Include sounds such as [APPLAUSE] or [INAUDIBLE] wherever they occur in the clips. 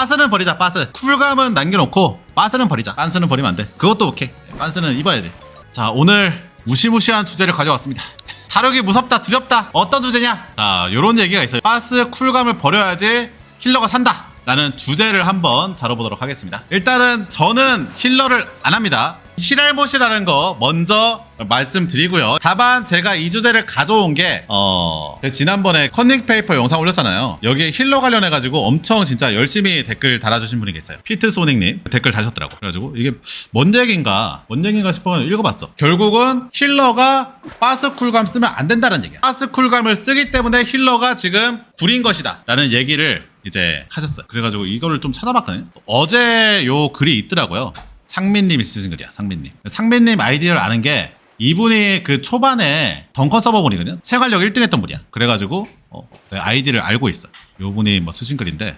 빠스는 버리자 빠스. 쿨감은 남겨놓고 빠스는 버리자. 빤스는 버리면 안돼. 그것도 오케이. 빤스는 입어야지. 자 오늘 무시무시한 주제를 가져왔습니다. [LAUGHS] 다루기 무섭다 두렵다. 어떤 주제냐? 자 요런 얘기가 있어요. 빠스 쿨감을 버려야지 힐러가 산다. 라는 주제를 한번 다뤄보도록 하겠습니다. 일단은 저는 힐러를 안 합니다 힐알못이라는 거 먼저 말씀드리고요. 다만 제가 이 주제를 가져온 게 어, 지난번에 컨닝 페이퍼 영상 올렸잖아요. 여기에 힐러 관련해 가지고 엄청 진짜 열심히 댓글 달아주신 분이 계세요. 피트 소닉님 댓글 다셨더라고. 그래가지고 이게 뭔 얘기인가, 뭔 얘기인가 싶어 읽어봤어. 결국은 힐러가 파스 쿨감 쓰면 안 된다는 얘기야. 파스 쿨감을 쓰기 때문에 힐러가 지금 구린 것이다라는 얘기를 이제 하셨어요. 그래가지고 이거를 좀 찾아봤거든요. 어제 요 글이 있더라고요. 상민님이 쓰신 글이야, 상민님. 상민님 아이디어를 아는 게 이분이 그 초반에 덩컨 서버분이거든요. 생활력 1등 했던 분이야. 그래가지고 어, 내 아이디를 알고 있어. 요 분이 뭐 쓰신 글인데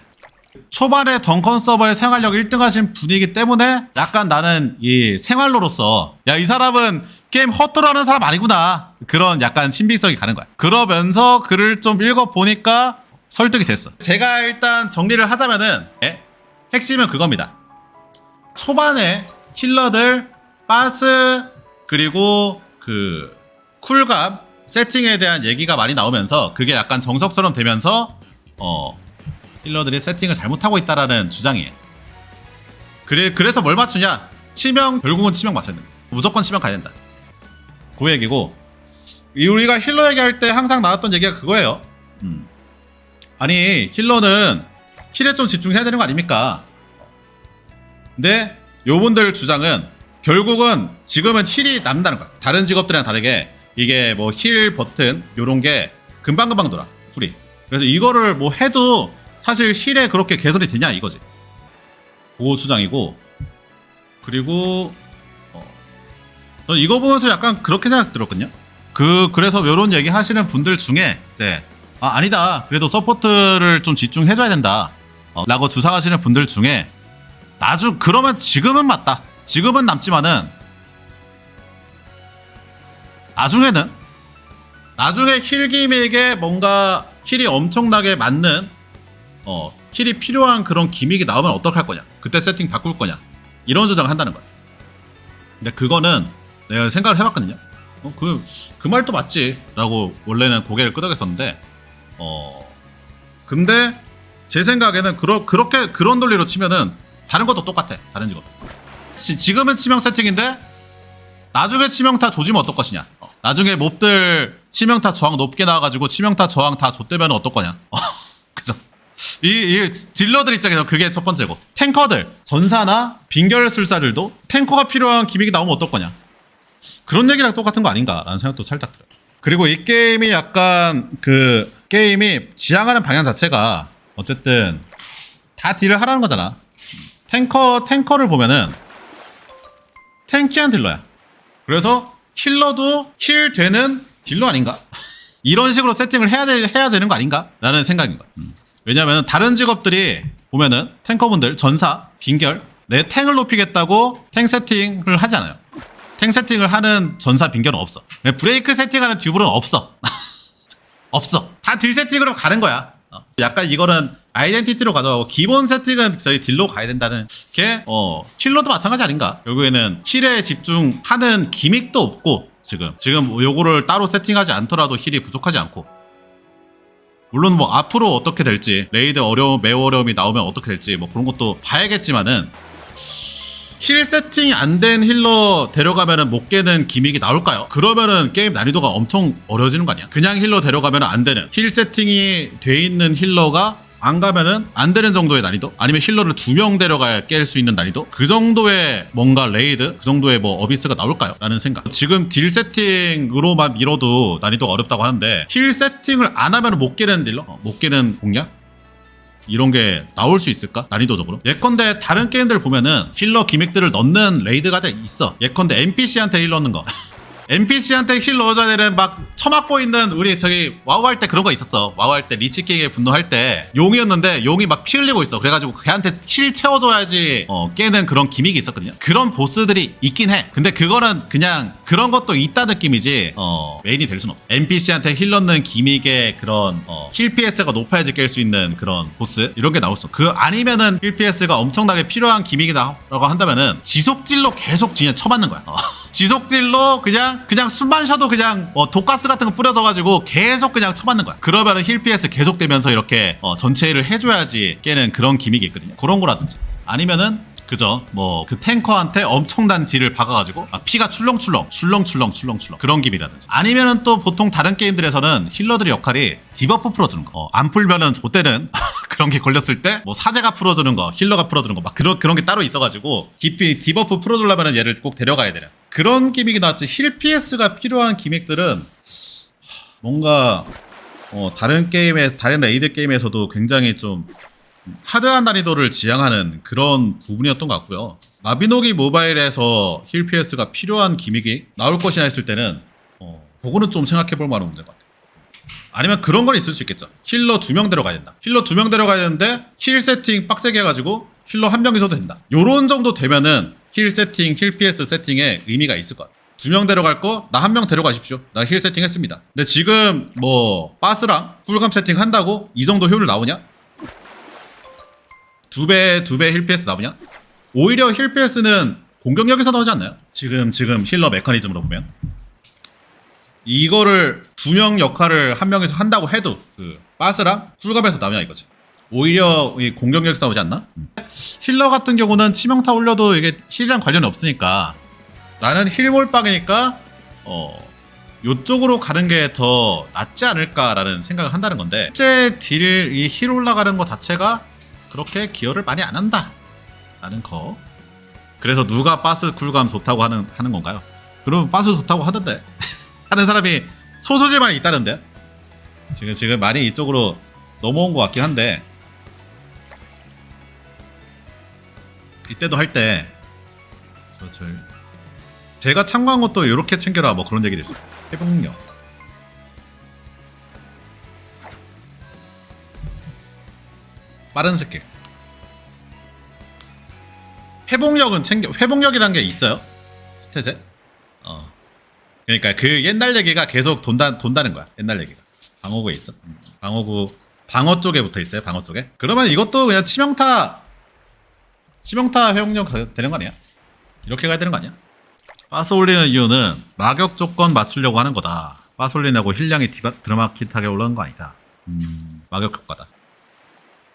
초반에 덩컨 서버에 생활력 1등 하신 분이기 때문에 약간 나는 이 생활로로서 야, 이 사람은 게임 헛도로 하는 사람 아니구나. 그런 약간 신비성이 가는 거야. 그러면서 글을 좀 읽어보니까 설득이 됐어. 제가 일단 정리를 하자면은 예? 핵심은 그겁니다. 초반에 힐러들 바스 그리고 그 쿨감 세팅에 대한 얘기가 많이 나오면서 그게 약간 정석처럼 되면서 어 힐러들이 세팅을 잘못하고 있다라는 주장이에요. 그래 그래서 뭘 맞추냐? 치명 결국은 치명 맞춰야 된다. 무조건 치명 가야 된다. 그 얘기고 이 우리가 힐러 얘기할 때 항상 나왔던 얘기가 그거예요. 음. 아니 힐러는 힐에 좀 집중해야 되는 거 아닙니까? 근데 요분들 주장은 결국은 지금은 힐이 남다는 거야. 다른 직업들이랑 다르게 이게 뭐 힐 버튼 요런 게 금방금방 돌아. 쿨이. 그래서 이거를 뭐 해도 사실 힐에 그렇게 개선이 되냐 이거지. 그 주장이고 그리고 어, 저는 이거 보면서 약간 그렇게 생각 들었거든요. 그 그래서 요런 얘기 하시는 분들 중에 이제 아 아니다. 그래도 서포트를 좀 집중해줘야 된다. 어, 라고 주장하시는 분들 중에 나중 그러면 지금은 맞다. 지금은 남지만은 나중에는 나중에 힐기믹에 뭔가 힐이 엄청나게 맞는 어 힐이 필요한 그런 기믹이 나오면 어떡할 거냐? 그때 세팅 바꿀 거냐? 이런 주장을 한다는 거야. 근데 그거는 내가 생각을 해봤거든요. 어, 그, 그 말도 맞지. 라고 원래는 고개를 끄덕였었는데, 어, 근데 제 생각에는 그러, 그렇게, 그런 논리로 치면은 다른 것도 똑같아. 다른 직업. 지, 지금은 치명 세팅인데 나중에 치명타 조지면 어떨 것이냐. 어, 나중에 몹들 치명타 저항 높게 나와가지고 치명타 저항 다 줬대면 어떨 거냐. 어, [LAUGHS] 그죠. 이, 이 딜러들 입장에서 그게 첫 번째고 탱커들 전사나 빙결술사들도 탱커가 필요한 기믹이 나오면 어떨 거냐. 그런 얘기랑 똑같은 거 아닌가라는 생각도 살짝 들어요. 그리고 이 게임이 약간 그 게임이 지향하는 방향 자체가 어쨌든 다 딜을 하라는 거잖아. 탱커 탱커를 보면은 탱키한 딜러야. 그래서 힐러도 힐 되는 딜러 아닌가? [LAUGHS] 이런 식으로 세팅을 해야 돼, 해야 되는 거 아닌가? 라는 생각인 거야. 음. 왜냐면 다른 직업들이 보면은 탱커분들 전사, 빙결 내 탱을 높이겠다고 탱 세팅을 하지 않아요. 탱 세팅을 하는 전사 빙결은 없어. 브레이크 세팅하는 듀블은 없어. [LAUGHS] 없어. 다 딜 세팅으로 가는 거야. 어. 약간 이거는 아이덴티티로 가져가고 기본 세팅은 저희 딜로 가야 된다는 게 어, 힐러도 마찬가지 아닌가? 결국에는 힐에 집중하는 기믹도 없고 지금 지금 요거를 따로 세팅하지 않더라도 힐이 부족하지 않고 물론 뭐 앞으로 어떻게 될지 레이드 어려움 매우 어려움이 나오면 어떻게 될지 뭐 그런 것도 봐야겠지만은 힐 세팅이 안된 힐러 데려가면은 못 깨는 기믹이 나올까요? 그러면은 게임 난이도가 엄청 어려워지는 거 아니야? 그냥 힐러 데려가면 안 되는 힐 세팅이 돼 있는 힐러가 안 가면은 안 되는 정도의 난이도? 아니면 힐러를 두 명 데려가야 깰 수 있는 난이도? 그 정도의 뭔가 레이드? 그 정도의 뭐 어비스가 나올까요? 라는 생각. 지금 딜 세팅으로만 밀어도 난이도가 어렵다고 하는데 힐 세팅을 안 하면 못 깨는 딜러? 어, 못 깨는 공략? 이런 게 나올 수 있을까? 난이도적으로? 예컨대 다른 게임들 보면은 힐러 기믹들을 넣는 레이드가 돼 있어. 예컨대 NPC한테 힐 넣는 거. [LAUGHS] NPC한테 힐 넣어줘야 되는 막 처맞고 있는 우리 저기 와우 할 때 그런 거 있었어. 와우 할 때 리치킹에 분노할 때 용이었는데 용이 막 피 흘리고 있어. 그래가지고 걔한테 힐 채워줘야지 어, 깨는 그런 기믹이 있었거든요. 그런 보스들이 있긴 해. 근데 그거는 그냥 그런 것도 있다 느낌이지 어, 메인이 될 순 없어. NPC한테 힐 넣는 기믹의 그런 어, 힐 PS가 높아야지 깰 수 있는 그런 보스 이런 게 나올 수. 그 아니면은 힐 PS가 엄청나게 필요한 기믹이다라고 한다면은 지속 딜로 계속 그냥 쳐맞는 거야. 어. 지속 딜로 그냥 그냥 숨만 쉬어도 그냥 어, 독가스 같은 거 뿌려져 가지고 계속 그냥 쳐맞는 거야. 그러면은 힐 PS 계속 되면서 이렇게 어, 전체 힐을 해줘야지 깨는 그런 기믹이 있거든요. 그런 거라든지 아니면은 그죠 뭐 그 탱커한테 엄청난 딜을 박아가지고 막 피가 출렁출렁 출렁출렁 출렁출렁 그런 기믹이라든지 아니면은 또 보통 다른 게임들에서는 힐러들의 역할이 디버프 풀어주는 거. 어, 안 풀면은 좆대는 [LAUGHS] 그런 게 걸렸을 때 뭐 사제가 풀어주는 거, 힐러가 풀어주는 거 막 그런 그런 게 따로 있어가지고 깊이 디버프 풀어주려면은 얘를 꼭 데려가야 되는 그런 기믹이 나왔지 힐 PS가 필요한 기믹들은 뭔가 어, 다른 게임에 다른 레이드 게임에서도 굉장히 좀 하드한 난이도를 지향하는 그런 부분이었던 것 같고요. 마비노기 모바일에서 힐 PS가 필요한 기믹이 나올 것이냐 했을 때는 어, 그거는 좀 생각해 볼 만한 문제인 것 같아요. 아니면 그런 건 있을 수 있겠죠. 힐러 두 명 데려가야 된다. 힐러 두 명 데려가야 되는데 힐 세팅 빡세게 해가지고 힐러 한명 있어도 된다. 요런 정도 되면은 힐 세팅, 힐 PS 세팅에 의미가 있을 것 같아요. 두 명 데려갈 거 나 한 명 데려가십시오. 나 힐 세팅 했습니다. 근데 지금 뭐 바스랑 꿀감 세팅 한다고 이 정도 효율 나오냐? 두 배, 두 배 힐 PS 나오냐? 오히려 힐 PS는 공격력에서 나오지 않나요? 지금, 지금 힐러 메커니즘으로 보면. 이거를 두 명 역할을 한 명에서 한다고 해도 그 바스랑 쿨갑에서 나오냐 이거지. 오히려 이 공격력에서 나오지 않나? 힐러 같은 경우는 치명타 올려도 이게 힐이랑 관련이 없으니까. 나는 힐 몰빵이니까 어 요쪽으로 가는 게 더 낫지 않을까라는 생각을 한다는 건데 실제 딜 이 힐 올라가는 것 자체가 그렇게 기여를 많이 안 한다 라는 거. 그래서 누가 바스 쿨감 좋다고 하는 하는 건가요? 그러면 바스 좋다고 하던데. [LAUGHS] 하는 사람이 소수지만 있다는데 지금 지금 많이 이쪽으로 넘어온 것 같긴 한데 이때도 할 때 저, 저, 제가 참고한 것도 이렇게 챙겨라 뭐 그런 얘기도 있어요. 회복력. 빠른 스킬 회복력은 챙겨 회복력이란 게 있어요? 스탯에? 어. 그러니까 그 옛날 얘기가 계속 돈다 돈다는 거야 옛날 얘기가. 방어구에 있어? 음, 방어구 방어 쪽에 붙어 있어요 방어 쪽에? 그러면 이것도 그냥 치명타 치명타 회복력 가- 되는 거 아니야 이렇게 가야 되는 거 아니야 빠스 올리는 이유는 마격 조건 맞추려고 하는 거다 빠스 올리냐고 힐량이 디바, 드라마틱하게 올라오는 거 아니다 음 마격 효과다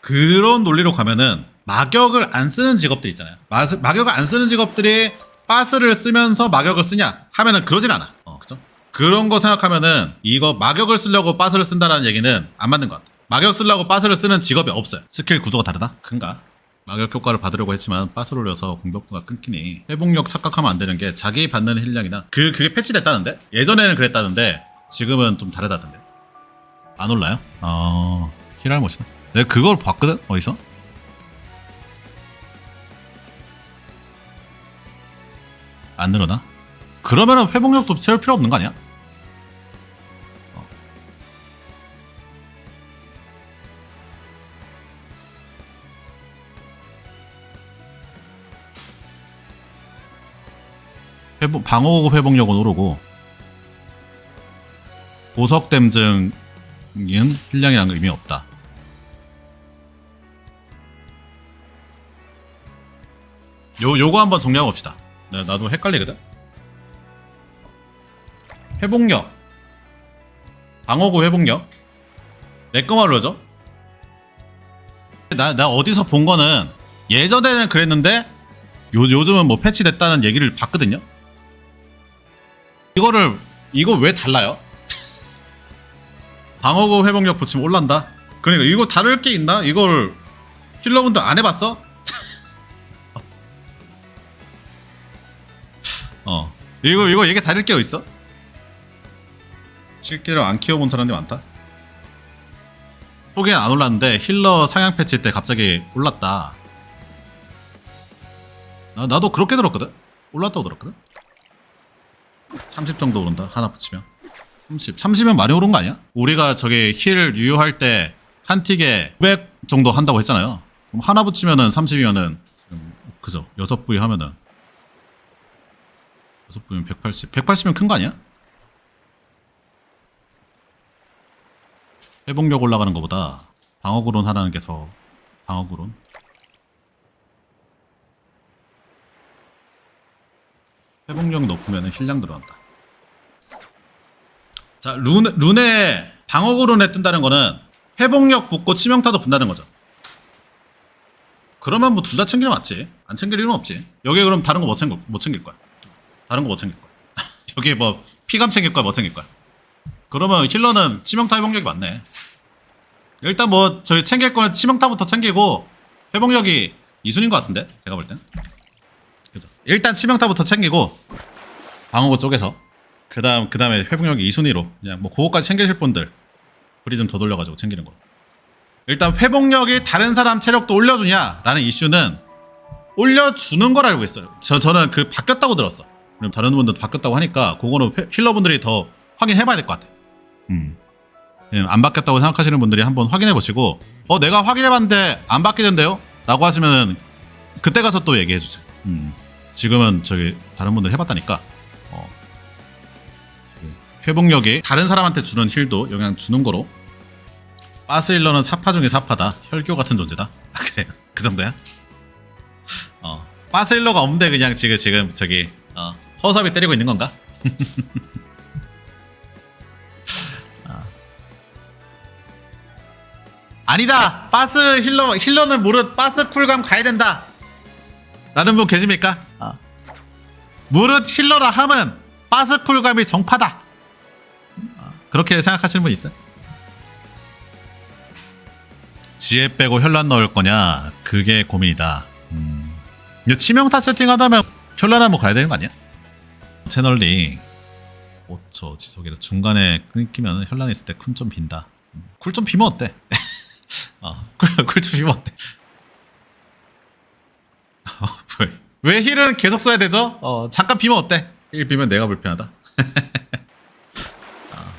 그런 논리로 가면은 마격을 안 쓰는 직업들 있잖아요. 마, 마격을 안 쓰는 직업들이 빠스를 쓰면서 마격을 쓰냐 하면은 그러진 않아. 어, 그죠? 그런 거 생각하면은 이거 마격을 쓰려고 빠스를 쓴다는 얘기는 안 맞는 것 같아. 마격 쓰려고 빠스를 쓰는 직업이 없어요. 스킬 구조가 다르다? 큰가? 마격 효과를 받으려고 했지만 빠스를 올려서 공격도가 끊기니 회복력 착각하면 안 되는 게 자기 받는 힐량이나 그 그게 패치됐다는데 예전에는 그랬다는데 지금은 좀 다르다던데 안 올라요? 어 힐할 못이다. 내가 그걸 봤거든 어디서? 안 늘어나? 그러면은 회복력도 채울 필요 없는 거 아니야? 회복, 방어구 회복력은 오르고 보석 댐증은 힐량이라는 의미 없다. 요, 요거 한번 정리하고 봅시다. 네, 나도 헷갈리거든? 회복력. 방어구 회복력. 내거 말로죠? 나, 나 어디서 본 거는 예전에는 그랬는데 요, 요즘은 뭐 패치됐다는 얘기를 봤거든요? 이거를, 이거 왜 달라요? [LAUGHS] 방어구 회복력 붙이면 올란다? 그러니까 이거 다를 게 있나? 이걸 힐러분들 안 해봤어? [LAUGHS] 어. 이거, 이거 얘기 다를 게 있어? 실제로 안 키워본 사람들이 많다? 속엔 안 올랐는데 힐러 상향 패치 때 갑자기 올랐다. 나, 나도 그렇게 들었거든? 올랐다고 들었거든? 30 정도 오른다. 하나 붙이면. 30 30면 많이 오른 거 아니야? 우리가 저기 힐 유효할 때 한 틱에 900 정도 한다고 했잖아요. 그럼 하나 붙이면은 30이면은 그죠? 여섯 부위 하면은. 여섯 부위면 180 180이면 큰 거 아니야? 회복력 올라가는 것보다 방어구론 하라는 게 더 방어구론 회복력 높으면 힐량 들어간다. 자 룬, 룬에 방어구론에 뜬다는 거는 회복력 붙고 치명타도 분다는 거죠. 그러면 뭐 둘 다 챙기면 맞지? 안 챙길 이유는 없지. 여기 그럼 다른 거 못 챙길, 못 챙길 거야? 다른 거 못 챙길 거야? [LAUGHS] 여기 뭐 피감 챙길 거야 뭐 챙길 거야? 그러면 힐러는 치명타 회복력이 많네. 일단 뭐 저희 챙길 거는 치명타부터 챙기고 회복력이 2순인 것 같은데? 제가 볼 땐. 일단 치명타부터 챙기고 방어구 쪽에서 그다음 그다음에 회복력이 2순위로 그냥 뭐 그거까지 챙기실 분들 프리즘 더 돌려가지고 챙기는 거. 일단 회복력이 다른 사람 체력도 올려주냐라는 이슈는 올려주는 걸 알고 있어요. 저 저는 그 바뀌었다고 들었어. 그럼 다른 분들도 바뀌었다고 하니까 그거는 회- 힐러분들이 더 확인해봐야 될 것 같아. 음. 예, 안 바뀌었다고 생각하시는 분들이 한번 확인해 보시고 어 내가 확인해 봤는데 안 바뀌던데요? 라고 하시면 그때 가서 또 얘기해 주세요. 음. 지금은 저기 다른 분들 해봤다니까. 어. 회복력이 다른 사람한테 주는 힐도 영향 주는 거로. 바스힐러는 사파 중에 사파다. 혈교 같은 존재다. [LAUGHS] 아 그래요. 그 정도야? 어. 바스힐러가 없는데 그냥 지금 지금 저기 어, 허섭이 때리고 있는 건가? [LAUGHS] 아니다. 바스 힐러 힐러는 무릇 바스 쿨감 가야 된다. 라는 분 계십니까? 무릇 힐러라 함은 바스 쿨감이 정파다. 아, 그렇게 생각하시는 분 있어요? 지혜 빼고 혈란 넣을 거냐? 그게 고민이다. 음. 치명타 세팅하다면 혈란 한번 가야 되는 거 아니야? 채널링 5초 지속이라 중간에 끊기면 혈란 있을 때 쿨 좀 빈다. 쿨 좀 비면 어때? [LAUGHS] 어, 쿨, 쿨좀 비면 어때? 어, 왜, 왜 힐은 계속 써야 되죠? 어, 잠깐 비면 어때? 힐 비면 내가 불편하다. [LAUGHS] 아,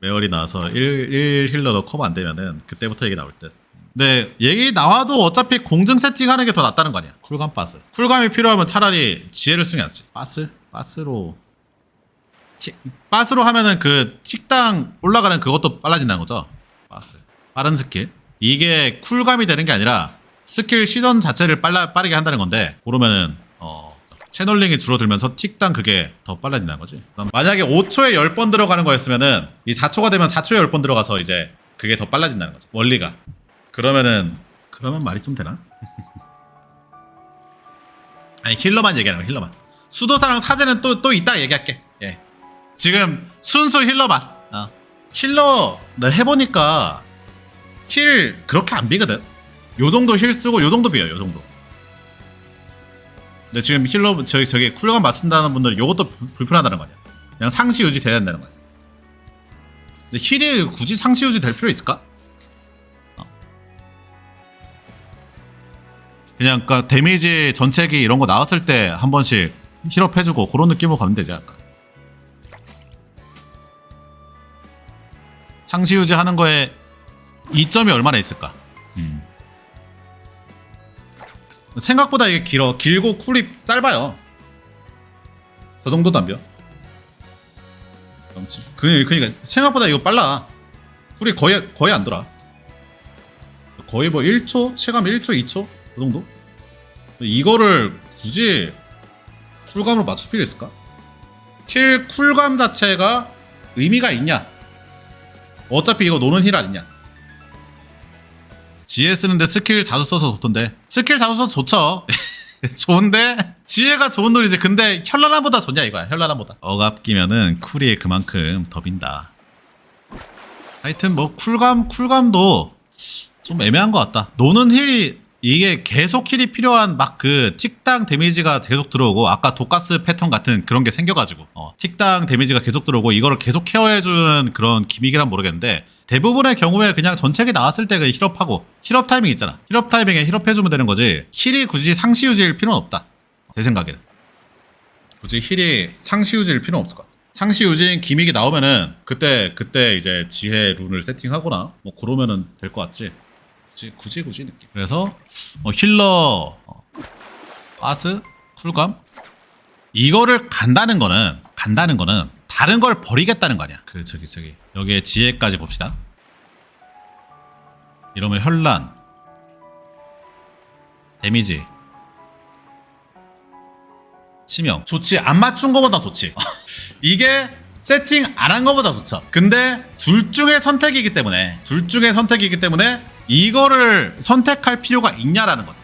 메어리 나와서 1, 1 힐러도 커버 안 되면은 그때부터 얘기 나올 듯. 근데 얘기 나와도 어차피 공증 세팅하는 게 더 낫다는 거 아니야? 쿨감 바스. 쿨감이 필요하면 차라리 지혜를 쓰는 게 낫지. 바스? 바스로 티- 바스로 하면은 그 틱당 올라가는 그것도 빨라진다는 거죠. 바스. 빠른 스킬. 이게 쿨감이 되는 게 아니라 스킬 시전 자체를 빨라, 빠르게 한다는 건데, 그러면은, 어, 채널링이 줄어들면서 틱당 그게 더 빨라진다는 거지. 만약에 5초에 10번 들어가는 거였으면은, 이 4초가 되면 4초에 10번 들어가서 이제 그게 더 빨라진다는 거지. 원리가. 그러면은, 그러면 말이 좀 되나? [LAUGHS] 아니, 힐러만 얘기하는 거야, 힐러만. 수도사랑 사제는 또, 또 이따 얘기할게. 예. 지금 순수 힐러만. 어. 힐러, 나 해보니까, 힐 그렇게 안 비거든. 요 정도 힐 쓰고 요 정도 비요. 요 정도. 근데 지금 힐러 저기 저기 쿨감 맞춘다는 분들은 요것도 불- 불편하다는 거 아니야. 그냥 상시 유지 돼야 된다는 거 아니야. 근데 힐이 굳이 상시 유지 될 필요 있을까? 어. 그냥 그니까 데미지 전체기 이런 거 나왔을 때 한 번씩 힐업 해주고 그런 느낌으로 가면 되지 않을까? 상시 유지하는 거에 이점이 얼마나 있을까? 생각보다 이게 길어. 길고 쿨이 짧아요. 저 비어. 그렇지. 그, 그니까 생각보다 이거 빨라. 쿨이 거의 거의 안 돌아. 거의 뭐 1초, 체감 1초, 2초 그 정도? 이거를 굳이 쿨감으로 맞출 필요 있을까? 킬 쿨감 자체가 의미가 있냐? 어차피 이거 노는 힐 아니냐? 지혜 쓰는데 스킬 자주 써서 좋던데. 스킬 자주 써서 좋죠. [LAUGHS] 좋은데 지혜가 좋은 놀이지 근데 현란함보다 좋냐 이거야 현란함보다. 억압 끼면은 쿨이 그만큼 더 빈다. 하여튼 뭐 쿨감 쿨감도 좀 애매한 것 같다. 노는 힐이 이게 계속 힐이 필요한 막 그 틱당 데미지가 계속 들어오고 아까 독가스 패턴 같은 그런 게 생겨가지고. 어, 틱당 데미지가 계속 들어오고 이거를 계속 케어해주는 그런 기믹이란 모르겠는데 대부분의 경우에 그냥 전체기 나왔을 때 그 힐업하고 힐업 타이밍 있잖아 힐업 타이밍에 힐업해주면 되는 거지 힐이 굳이 상시 유지일 필요는 없다 제 생각에는 굳이 힐이 상시 유지일 필요는 없을 것 같아. 상시 유지인 기믹이 나오면은 그때 그때 이제 지혜 룬을 세팅하거나 뭐 그러면은 될 것 같지. 굳이 굳이 굳이 느낌. 그래서 어, 힐러 어, 바스 쿨감 이거를 간다는 거는 간다는 거는 다른 걸 버리겠다는 거 아니야. 그 저기 저기. 여기에 지혜까지 봅시다. 이러면 현란. 데미지. 치명. 좋지. 안 맞춘 거보다 좋지. [LAUGHS] 이게 세팅 안 한 거보다 좋죠. 근데 둘 중에 선택이기 때문에 둘 중에 선택이기 때문에 이거를 선택할 필요가 있냐라는 거죠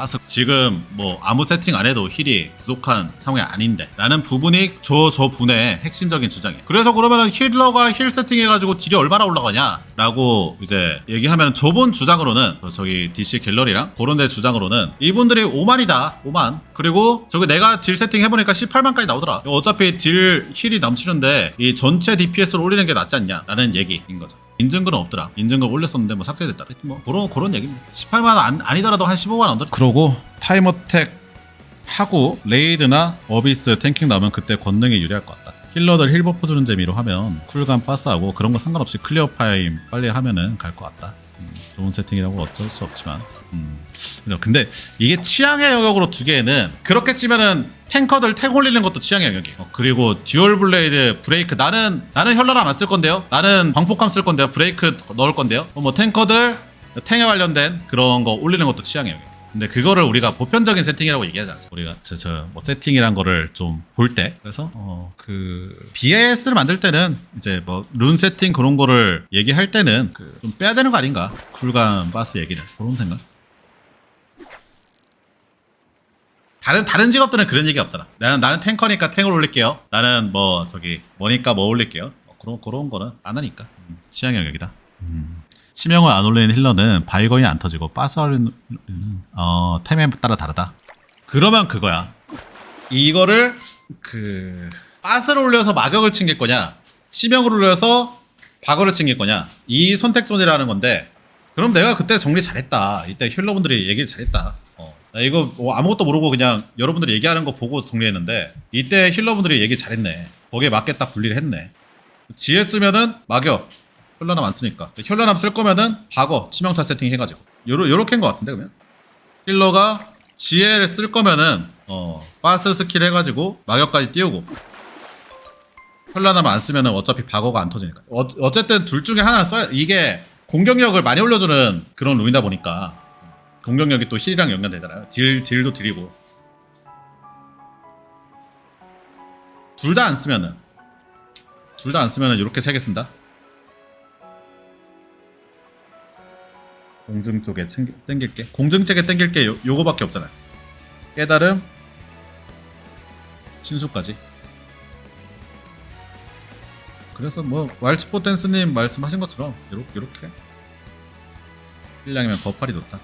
빠스 지금 뭐 아무 세팅 안 해도 힐이 부족한 상황이 아닌데 라는 부분이 저 저 분의 핵심적인 주장이에요. 그래서 그러면은 힐러가 힐 세팅해가지고 딜이 얼마나 올라가냐 라고 이제 얘기하면 저분 주장으로는 저- 저기 DC 갤러리랑 그런 데 주장으로는 이분들이 5만이다 5만. 그리고 저기 내가 딜 세팅 해보니까 18만까지 나오더라. 어차피 딜 힐이 넘치는데 이 전체 DPS를 올리는 게 낫지 않냐 라는 얘기인 거죠 인증글은 없더라. 인증글 올렸었는데 뭐 삭제됐다. 뭐 그런 그런 얘기입니다. 18만 원 안, 아니더라도 한 15만 원 언더. 그러고 타임어택 하고 레이드나 어비스 탱킹 나오면 그때 권능이 유리할 것 같다. 힐러들 힐 버프 주는 재미로 하면 쿨감 파스하고 그런 거 상관없이 클리어 파임 빨리 하면은 갈 것 같다. 음, 좋은 세팅이라고 어쩔 수 없지만. 음. 근데 이게 취향의 영역으로 두 개는 그렇게 치면은 탱커들 탱 올리는 것도 취향의 영역이에요. 어, 그리고 듀얼 블레이드 브레이크 나는 나는 혈라람 안 쓸 건데요. 나는 광폭감 쓸 건데요. 브레이크 넣을 건데요. 어, 뭐 탱커들 탱에 관련된 그런 거 올리는 것도 취향의 영역. 근데 그거를 우리가 보편적인 세팅이라고 얘기하지 않죠. 우리가 저뭐 세팅이란 거를 좀 볼 때. 그래서 어 그 BS를 만들 때는 이제 뭐 룬 세팅 그런 거를 얘기할 때는 그 좀 빼야 되는 거 아닌가? 쿨감 바스 얘기는 그런 생각. 다른 다른 직업들은 그런 얘기 없잖아. 나는 나는 탱커니까 탱을 올릴게요. 나는 뭐 저기 뭐니까 뭐 올릴게요. 뭐 그런 그런 거는 안 하니까 음, 취향 영역이다. 음. 치명을 안 올리는 힐러는 바이건이 안 터지고 빠스는 어 템에 따라 다르다. 그러면 그거야. 이거를 그 빠스를 올려서 마격을 챙길 거냐, 치명을 올려서 박어를 챙길 거냐 이 선택존이라는 건데 그럼 내가 그때 정리 잘했다. 이때 힐러분들이 얘기를 잘했다. 어. 나 이거 뭐 아무것도 모르고 그냥 여러분들이 얘기하는 거 보고 정리했는데 이때 힐러분들이 얘기 잘했네. 거기에 맞게 딱 분리를 했네. 지혜 쓰면은 막역 혈란함 안 쓰니까. 혈란함 쓸 거면은 박어. 치명타 세팅 해가지고. 요러 요렇게인 것 같은데 그러면? 힐러가 지혜를 쓸 거면은 어 파스 스킬 해가지고 막역까지 띄우고. 혈란함 안 쓰면은 어차피 박어가 안 터지니까. 어, 어쨌든 둘 중에 하나를 써야 이게 공격력을 많이 올려주는 그런 룬이다 보니까 공격력이 또 힐이랑 연관되잖아요 딜 딜도 딜이고 둘 다 안 쓰면은 둘 다 안 쓰면은 이렇게 세 개 쓴다. 공증 쪽에 챙기, 땡길게. 공증 쪽에 땡길게 요, 요거밖에 없잖아 요. 깨달음, 신수까지. 그래서 뭐 왈츠포 댄스님 말씀하신 것처럼 요렇게 요렇게 힐량이면 거팔이 좋다.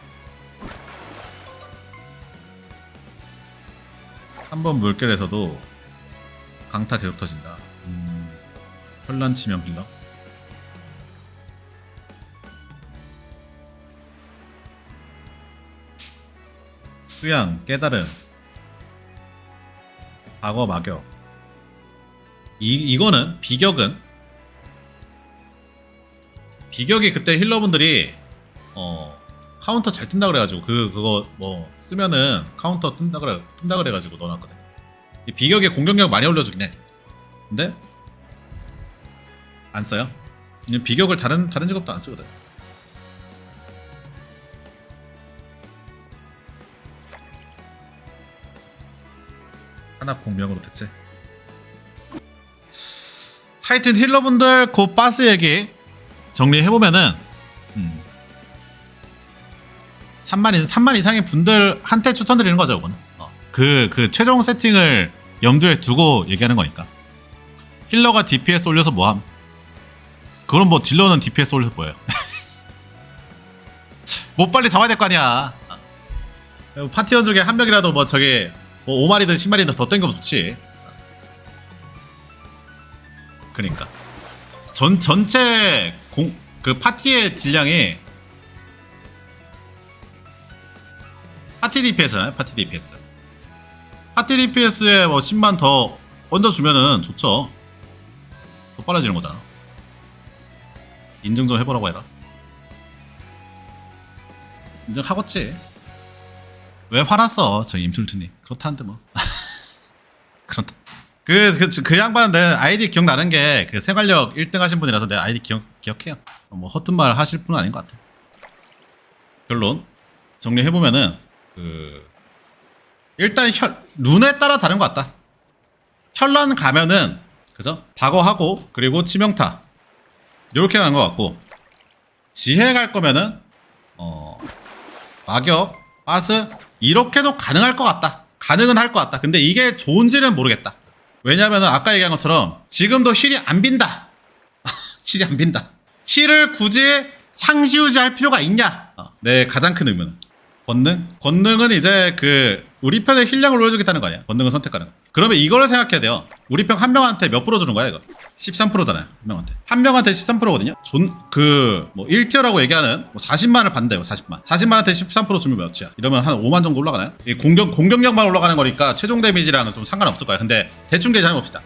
한번 물결에서도 강타 계속 터진다. 음, 혼란 치명 힐러. 수양, 깨달음, 악어, 막역. 이, 이거는, 비격은, 비격이 그때 힐러분들이, 어, 카운터 잘 뜬다 그래가지고, 그, 그거, 뭐, 쓰면은 카운터 뜬다 그래, 뜬다 그래가지고 넣어놨거든. 이 비격의 공격력 많이 올려주긴 해. 근데, 안 써요. 그냥 비격을 다른, 다른 직업도 안 쓰거든. 하나 공명으로 대체. 하여튼 힐러분들 그 바스 얘기 정리해보면은 음. 3만, 3만 이상의 분들한테 추천드리는 거죠, 이거는. 어. 그, 그 최종 세팅을 염두에 두고 얘기하는 거니까. 힐러가 DPS 올려서 뭐함? 그럼 뭐 딜러는 DPS 올려서 뭐예요? [LAUGHS] 못 빨리 잡아야 될 거 아니야. 어. 파티원 중에 한 명이라도 뭐 저기 뭐 5마리든 10마리든 더 땡겨면 좋지. 그니까. 전, 전체 공, 그 파티의 딜량이 파티 DPS잖아요 파티 DPS 파티 DPS에 뭐 10만 더 얹어주면은 좋죠. 더 빨라지는 거잖아. 인증 좀 해보라고 해라. 인증하겠지. 왜 화났어? 저 임술투님. 그렇다는데 뭐. [LAUGHS] 그렇다. 그, 그, 그 양반은 내 아이디 기억나는 게그 생활력 1등 하신 분이라서 내 아이디 기억, 기억해요. 뭐 허튼 말 하실 분은 아닌 것 같아. 결론. 정리해보면은 그 일단 혈, 눈에 따라 다른 것 같다. 현란 가면은 그죠? 방어하고 그리고 치명타. 이렇게 가는 것 같고 지혜 갈 거면은 어 막역 빠스 이렇게도 가능할 것 같다. 가능은 할 것 같다. 근데 이게 좋은지는 모르겠다. 왜냐면은 아까 얘기한 것처럼 지금도 힐이 안 빈다. [LAUGHS] 힐이 안 빈다. 힐을 굳이 상시유지할 필요가 있냐? 어, 내 가장 큰 의문은 권능? 권능은 이제 그 우리 편의 힐량을 올려주겠다는 거 아니야? 권능을 선택하는 거. 그러면 이걸 생각해야 돼요. 우리 편 한 명한테 몇 프로 주는 거야 이거? 13%잖아요 한 명한테. 한 명한테 13%거든요? 존 그 뭐 1티어라고 얘기하는 뭐 40만을 받는다요 40만. 40만한테 13% 주면 몇이야? 이러면 한 5만 정도 올라가나요? 이 공격 공격력만 올라가는 거니까 최종 데미지랑은 좀 상관없을 거야. 근데 대충 계산해 봅시다.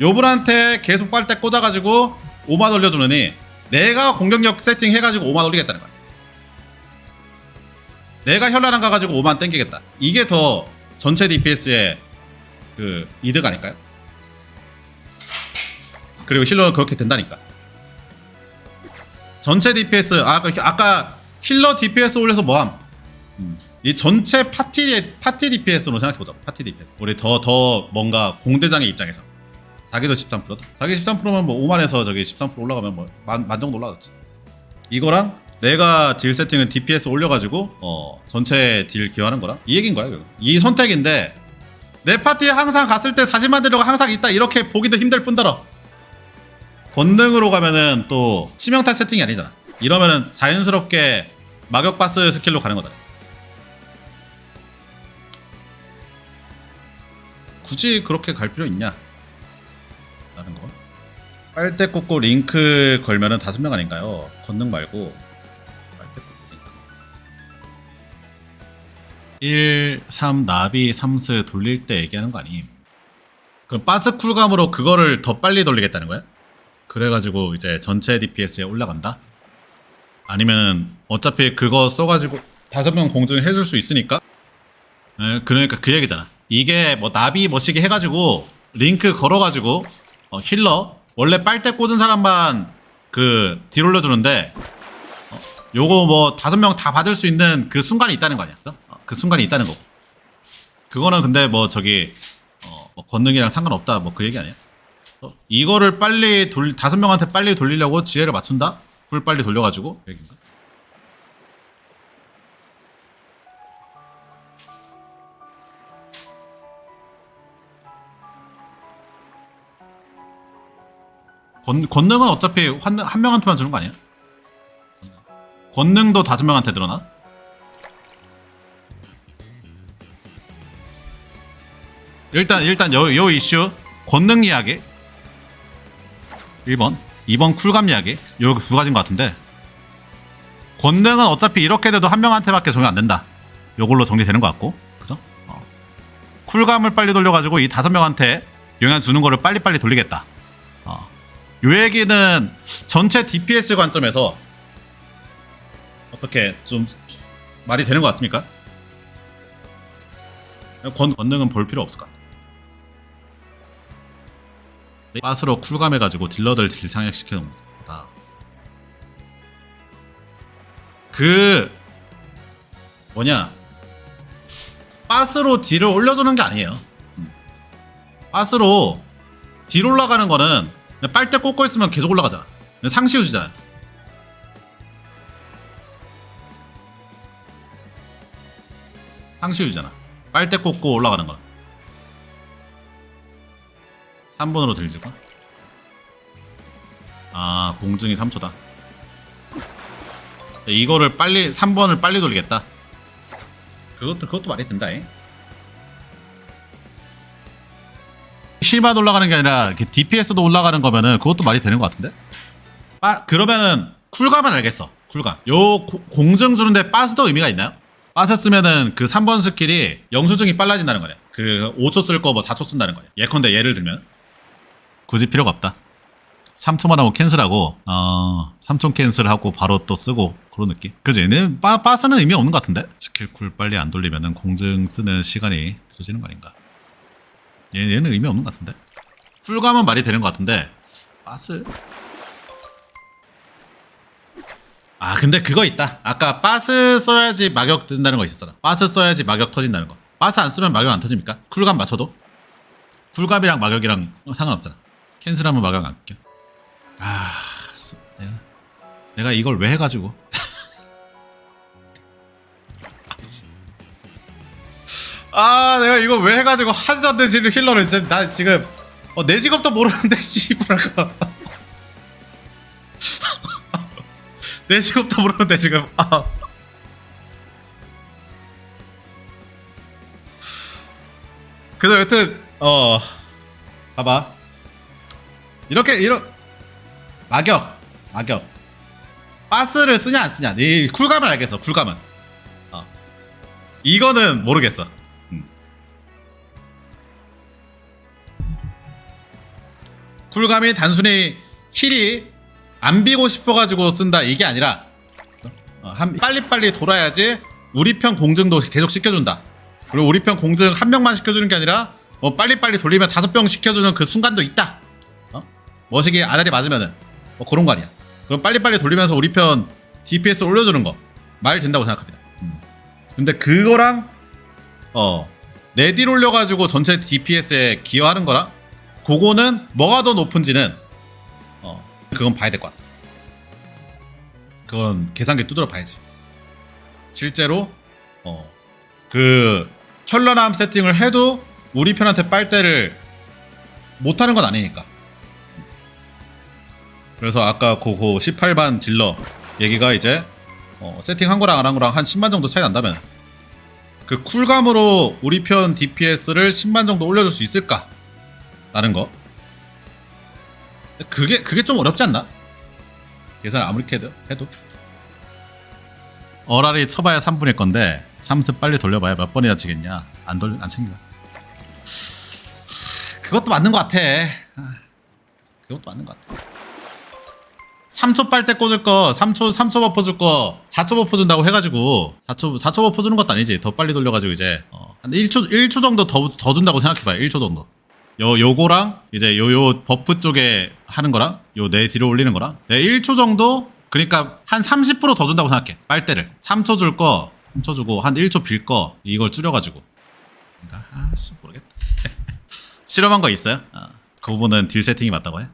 요분한테 계속 빨대 꽂아가지고 5만 올려주느니 내가 공격력 세팅 해가지고 5만 올리겠다는 거야 내가 현란한 가가지고 5만 땡기겠다. 이게 더 전체 DPS의 그 이득 아닐까요? 그리고 힐러는 그렇게 된다니까. 전체 DPS 아, 아까 아까 힐러 DPS 올려서 뭐함? 음. 이 전체 파티 파티 DPS로 생각해 보자. 파티 DPS. 우리 더 더 뭔가 공대장의 입장에서 자기도 13%다. 자기 13%면 뭐 5만에서 저기 13% 올라가면 뭐 만 만 정도 올라갔지. 이거랑 내가 딜 세팅은 DPS 올려가지고 어 전체 딜 기여하는 거랑 이 얘기인 거야 결국. 이 선택인데 내 파티에 항상 갔을 때 40만 대로가 항상 있다 이렇게 보기도 힘들 뿐더러. 권능으로 가면은 또 치명타 세팅이 아니잖아. 이러면은 자연스럽게 마격바스 스킬로 가는 거다. 굳이 그렇게 갈 필요 있냐? 라는 거. 빨대 꽂고 링크 걸면은 다섯 명 아닌가요? 권능 말고 1, 3, 나비, 3스 돌릴 때 얘기하는 거 아님 그럼 바스 쿨감으로 그거를 더 빨리 돌리겠다는 거야? 그래가지고 이제 전체 DPS에 올라간다? 아니면 어차피 그거 써가지고 다섯 명 공증 해줄 수 있으니까? 에, 그러니까 그 얘기잖아. 이게 뭐 나비 멋지게 해가지고 링크 걸어가지고 어, 힐러 원래 빨대 꽂은 사람만 그 딜 올려주는데 어, 요거 뭐 다섯 명 다 받을 수 있는 그 순간이 있다는 거 아니야? 어, 그 순간이 있다는 거고. 그거는 근데 뭐 저기 어, 뭐 권능이랑 상관없다 뭐 그 얘기 아니야? 어, 이거를 빨리 돌 다섯 명한테 빨리 돌리려고 지혜를 맞춘다? 불 빨리 돌려가지고 그 얘기인가? 권, 권능은 어차피 한, 한 명한테만 주는 거 아니야? 권능도 다섯 명한테 들어나? 일단 일단 요, 요 이슈. 권능 이야기. 1번. 2번 쿨감 이야기. 요렇게 두 가지인 것 같은데. 권능은 어차피 이렇게 돼도 한 명한테밖에 적용 안 된다. 요걸로 정리되는 것 같고. 그죠? 어. 쿨감을 빨리 돌려가지고 이 다섯 명한테 영향 주는 거를 빨리빨리 돌리겠다. 어. 요 얘기는 전체 DPS 관점에서 어떻게 좀 말이 되는 것 같습니까? 권, 권능은 볼 필요 없을 것 같아 빠스로 쿨감해가지고 딜러들 딜 상향시켜 놓은 거다. 그 뭐냐 빠스로 딜을 올려주는 게 아니에요. 음. 빠스로 딜 올라가는 거는 빨대 꽂고 있으면 계속 올라가잖아. 그냥 상시 유지잖아. 상시 유지잖아. 빨대 꽂고 올라가는 거는. 3번으로 들리고 아 공증이 3초다 이거를 빨리 3번을 빨리 돌리겠다 그것도 그것도 말이 된다 잉. 힐만 올라가는 게 아니라 이렇게 DPS도 올라가는 거면은 그것도 말이 되는 것 같은데 아 그러면은 쿨감은 알겠어 쿨감 요 고- 공증 주는데 빠스도 의미가 있나요? 빠스 쓰면은 그 3번 스킬이 영수증이 빨라진다는 거네. 그 5초 쓸 거 뭐 4초 쓴다는 거네. 예컨대 예를 들면 굳이 필요가 없다. 3초만 하고 캔슬하고 어 3초 캔슬하고 바로 또 쓰고 그런 느낌. 그지? 얘는 빠, 빠스는 의미 없는 것 같은데? 스킬 쿨 빨리 안 돌리면은 공증 쓰는 시간이 늦어지는 거 아닌가? 얘, 얘는 의미 없는 것 같은데? 쿨감은 말이 되는 것 같은데 빠스 아 근데 그거 있다 아까 빠스 써야지 마격 뜬다는 거 있었잖아 빠스 써야지 마격 터진다는 거 빠스 안 쓰면 마격 안 터집니까? 쿨감 맞춰도? 쿨감이랑 마격이랑 상관없잖아 마격 안 껴. 아 쓰- 내가, 내가 이걸 왜 해가지고 [LAUGHS] 아 내가 이거 왜 해가지고 하지도 않는 지금 힐러를 진짜 나 지금 어, 내 직업도 모르는데 [LAUGHS] 씨발가 [LAUGHS] 내 직업도 모르는데 지금 아. 그래서 여튼 어 봐봐 이렇게 이런 마격 마격 바스를 쓰냐 안 쓰냐 이 쿨감을 알겠어 쿨감은 어. 이거는 모르겠어 음. 쿨감이 단순히 힐이 안 비고 싶어가지고 쓴다 이게 아니라 어, 한- 빨리빨리 돌아야지 우리 편 공증도 계속 시켜준다 그리고 우리 편 공증 한 명만 시켜주는 게 아니라 뭐 빨리빨리 돌리면 다섯 병 시켜주는 그 순간도 있다 어? 머시기 아다리 맞으면은 뭐 그런 거 아니야. 그럼 빨리빨리 돌리면서 우리 편 DPS 올려주는 거 말 된다고 생각합니다. 음. 근데 그거랑 어 내딜 올려가지고 전체 DPS에 기여하는 거랑 그거는 뭐가 더 높은지는 어 그건 봐야 될 것 같아. 그건 계산기 두드려 봐야지. 실제로 어그 현란함 세팅을 해도 우리 편한테 빨대를 못하는 건 아니니까 그래서 아까 그거 18반 딜러 얘기가 이제 어, 세팅한 거랑 안 한 거랑 한 10만 정도 차이 난다면 그 쿨감으로 우리 편 DPS를 10만 정도 올려줄 수 있을까? 라는 거. 그게 그게 좀 어렵지 않나? 계산 아무리 해도 해도. 어라리 쳐봐야 3분일 건데 3습 빨리 돌려봐야 몇 번이나 지겠냐? 안돌안 챙겨. 그것도 맞는 것 같아. 아, 그것도 맞는 것 같아 3초 빨대 꽂을 거 3초 3초 버퍼 줄 거 4초 버퍼 준다고 해가지고 4초 4초 버퍼 주는 것도 아니지. 더 빨리 돌려가지고 이제. 어, 한 1초 1초 정도 더, 더 준다고 생각해봐요. 1초 정도. 요 요거랑 이제 요 요 버프 쪽에 하는 거랑 요 내 뒤로 올리는 거랑. 네, 1초 정도? 그러니까 한 30%더 준다고 생각해. 빨대를. 3초 줄 거 3초 주고 한 1초 빌 거 이걸 줄여가지고. 그러니까 아씨 모르겠다. [LAUGHS] 실험한 거 있어요? 어, 그 부분은 딜 세팅이 맞다고 해?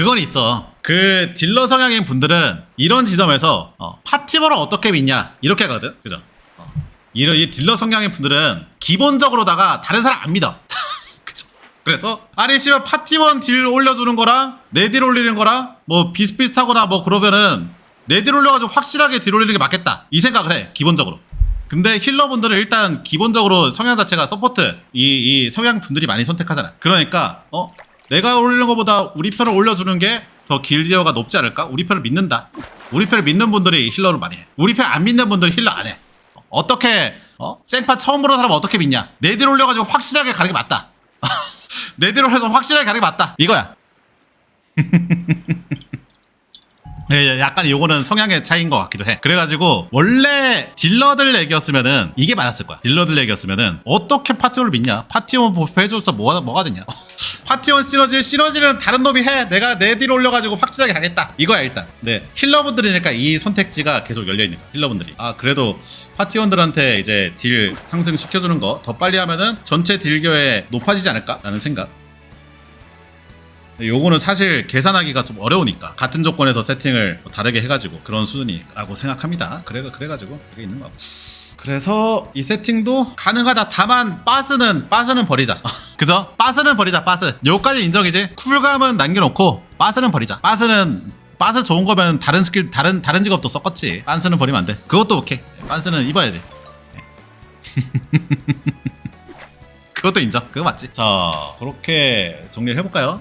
그건 있어. 그 딜러 성향인 분들은 이런 지점에서 어, 파티버를 어떻게 믿냐 이렇게 하거든. 그죠? 어. 이런 이 딜러 성향인 분들은 기본적으로다가 다른 사람 안 믿어. [LAUGHS] 그래서 아니 씨발 파티원 딜 올려주는 거랑 내 딜 올리는 거랑 뭐 비슷비슷하거나 뭐 그러면은 내 딜 올려가지고 확실하게 딜 올리는 게 맞겠다 이 생각을 해 기본적으로. 근데 힐러분들은 일단 기본적으로 성향 자체가 서포트 이, 이 성향 분들이 많이 선택하잖아. 그러니까 어 내가 올리는 것보다 우리 편을 올려주는 게 더 길리어가 높지 않을까? 우리 편을 믿는다. 우리 편을 믿는 분들이 힐러를 많이 해. 우리 편 안 믿는 분들은 힐러 안 해. 어떻게 어? 생파 처음 보는 사람 어떻게 믿냐? 내딜 올려가지고 확실하게 가는 게 맞다. [LAUGHS] 내딜 올려서 확실하게 가는 게 맞다. 이거야. [LAUGHS] 예, 약간 요거는 성향의 차이인 것 같기도 해. 그래가지고 원래 딜러들 얘기였으면은 이게 맞았을 거야. 딜러들 얘기였으면은 어떻게 파티원을 믿냐? 파티원 해줘서 뭐가 뭐가 되냐? [LAUGHS] 파티원 시너지 시너지는 다른 놈이 해. 내가 내딜 올려가지고 확실하게 가겠다. 이거야 일단. 네 힐러분들이니까 이 선택지가 계속 열려 있는 거야. 힐러분들이. 아 그래도 파티원들한테 이제 딜 상승 시켜주는 거 더 빨리 하면은 전체 딜교에 높아지지 않을까 라는 생각. 요거는 사실 계산하기가 좀 어려우니까 같은 조건에서 세팅을 뭐 다르게 해가지고 그런 수준이라고 생각합니다. 그래 그래가지고 그게 있는 거 같고. 그래서 이 세팅도 가능하다. 다만 빠스는 빠스는 버리자. [LAUGHS] 그죠? 빠스는 버리자. 빠스. 요까지 인정이지. 쿨감은 남겨놓고 빠스는 버리자. 빠스는 빠스 좋은 거면 다른 스킬 다른 다른 직업도 섞었지. 빤스는 버리면 안 돼. 그것도 오케이. 빤스는 입어야지. [LAUGHS] 그것도 인정. 그거 맞지? 자, 그렇게 정리를 해볼까요?